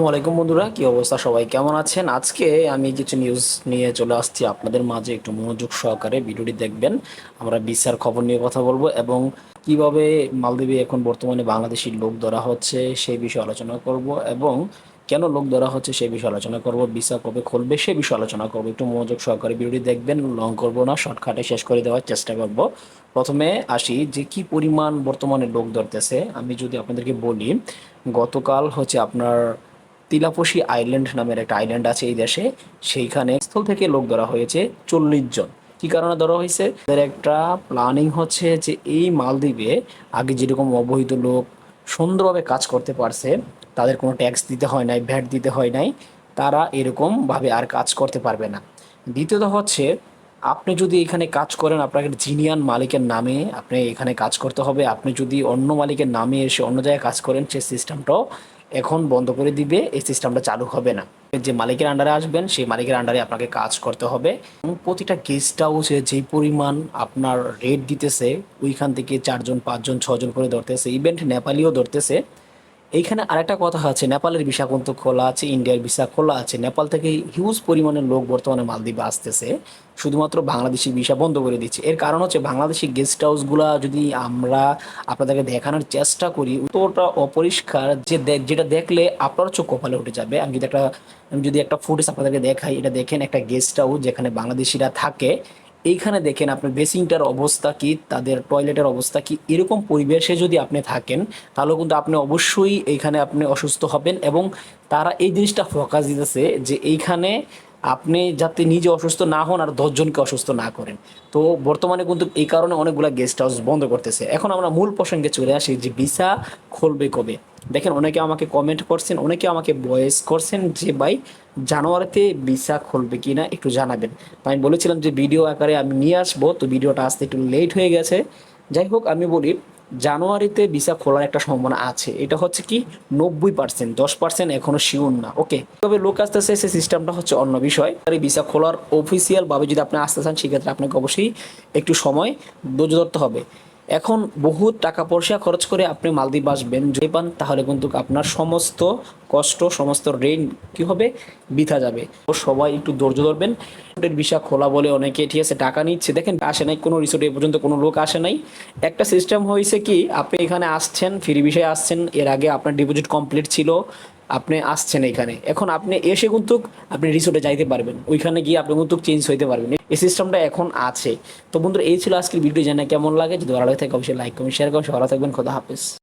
আসসালামু আলাইকুম বন্ধুরা, কি অবস্থা সবাই? কেমন আছেন? আজকে আমি কিছু নিউজ নিয়ে চলে আসছি। আপনাদের মাঝে একটু মনোযোগ সহকারে ভিডিওটি দেখবেন। আমরা বিসার খবর নিয়ে কথা বলব এবং কীভাবে মালদ্বীপে এখন বর্তমানে বাংলাদেশি লোক ধরা হচ্ছে সেই বিষয়ে আলোচনা করব এবং কেন লোক ধরা হচ্ছে সেই বিষয়ে আলোচনা করব ভিসা কবে খুলবে সে বিষয়ে আলোচনা করব। একটু মনোযোগ সহকারে ভিডিওটি দেখবেন লং করব না শর্টকাটে শেষ করে দেওয়ার চেষ্টা করব। প্রথমে আসি যে কি পরিমাণ বর্তমানে লোক ধরতেছে। আমি যদি আপনাদেরকে বলি, গতকাল হচ্ছে আপনার তিলাপসি আইল্যান্ড নামের একটা আইল্যান্ড আছে এই দেশে। সেইখানে স্থল থেকে লোক ধরা হয়েছে চল্লিশ জন। কি কারণে ধরা হয়েছে? তাদের একটা প্ল্যানিং হচ্ছে যে এই মালদ্বীপে আগে যেরকম অবহিত লোক সুন্দরভাবে কাজ করতে পারছে, তাদের কোনো ট্যাক্স দিতে হয় নাই ভ্যাট দিতে হয় নাই, তারা এরকমভাবে আর কাজ করতে পারবে না। দ্বিতীয়ত হচ্ছে, আপনি যদি এখানে কাজ করেন আপনাকে জিনিয়ান মালিকের নামে আপনি এখানে কাজ করতে হবে। আপনি যদি অন্য মালিকের নামে এসে অন্য জায়গায় কাজ করেন, সে সিস্টেমটাও এখন বন্ধ করে দিবে, এই সিস্টেমটা চালু হবে না। যে মালিকের আন্ডারে আসবেন, সেই মালিকের আন্ডারে আপনাকে কাজ করতে হবে। এবং প্রতিটা গেস্ট হাউসে যে পরিমাণ আপনার রেট দিতেছে, ওইখান থেকে চারজন, পাঁচজন, ছজন করে ধরতেছে। ইভেন্ট নেপালিও ধরতেছে। এইখানে আরেকটা কথা আছে নেপালের ভিসা খোলা আছে, ইন্ডিয়ার ভিসা খোলা আছে। নেপাল থেকে হিউজ পরিমাণের লোক বর্তমানে মালদ্বীপে আসতেছে, শুধুমাত্র বাংলাদেশি ভিসা বন্ধ করে দিচ্ছে। এর কারণ হচ্ছে বাংলাদেশি গেস্ট হাউসগুলা যদি আমরা আপনাদেরকে দেখানোর চেষ্টা করি তোটা অপরিষ্কার, যে যেটা দেখলে আপনার চোখ কপালে উঠে যাবে। আমি যদি একটা, আমি যদি একটা ফুটেজ আপনাদেরকে দেখাই, এটা দেখেন একটা গেস্ট হাউস যেখানে বাংলাদেশিরা থাকে। এইখানে দেখেন আপনার বেসিংটার অবস্থা কি, তাদের টয়লেটের অবস্থা কি, এরকম পরিবেশে যদি আপনি থাকেন, তাহলে কিন্তু আপনি অবশ্যই এইখানে আপনি অসুস্থ হবেন এবং তারা এই জিনিসটা ফোকাস দিতেছে যে এইখানে আপনি যাতে নিজে অসুস্থ না হন আর দশজনকে অসুস্থ না করেন। তো বর্তমানে কিন্তু এই কারণে অনেকগুলা গেস্ট হাউস বন্ধ করতেছে। এখন আমরা মূল প্রসঙ্গে চলে আসি যে ভিসা খুলবে কবে। দেখেন, অনেকে আমাকে কমেন্ট করছেন, অনেকে আমাকে ভয়েস করছেন যে, ভাই, জানুয়ারিতে ভিসা খুলবে কি না একটু জানাবেন। আমি বলেছিলাম যে, ভিডিও আকারে আমি নিয়ে আসব। তো ভিডিওটা আসতে একটু লেট হয়ে গেছে। যাই হোক, আমি বলি, জানুয়ারিতে ভিসা খোলার একটা সম্ভাবনা আছে। এটা হচ্ছে কি, নব্বই পার্সেন্ট দশ পার্সেন্ট এখনও শিওর না ওকে তবে লোক আসতেছে সেই সিস্টেমটা হচ্ছে অন্য বিষয়। আর এই ভিসা খোলার অফিসিয়াল ভাবে যদি আপনি আসতে চান, সেক্ষেত্রে আপনাকে অবশ্যই একটু সময় ধৈর্য ধরতে হবে। এখন বহুত টাকা পয়সা খরচ করে আপনি মালদ্বীপ আসবেন। যদি পান, তাহলে কিন্তু আপনার সমস্ত কষ্ট, সমস্ত ঋণ কি হবে? বিথা যাবে। ও সবাই একটু ধৈর্য ধরবেন। রিসোর্টের ভিসা খোলা বলে অনেকে ঠিক আছে টাকা নিচ্ছে। দেখেন, আসে নাই কোনো রিসোর্টে পর্যন্ত কোনো লোক আসে নাই। একটা সিস্টেম হয়েছে কি, আপনি এখানে আসছেন, ফ্রি বিষয়ে আসছেন, এর আগে আপনার ডিপোজিট কমপ্লিট ছিল। আপনি আসছেন এখানে। এখন আপনি এসে কিন্তু আপনি রিসোর্টে যাইতে পারবেন। ওইখানে গিয়ে আপনি কিন্তু চেঞ্জ হইতে পারবেন। এই সিস্টেমটা এখন আছে। তো বন্ধুরা, এই ছিল আজকের ভিডিও জানা কেমন লাগে, যদি ভালো লাগে থাকে অবশ্যই লাইক কমেন্ট শেয়ার করুন। সবাই থাকবেন। খোদা হাফেজ।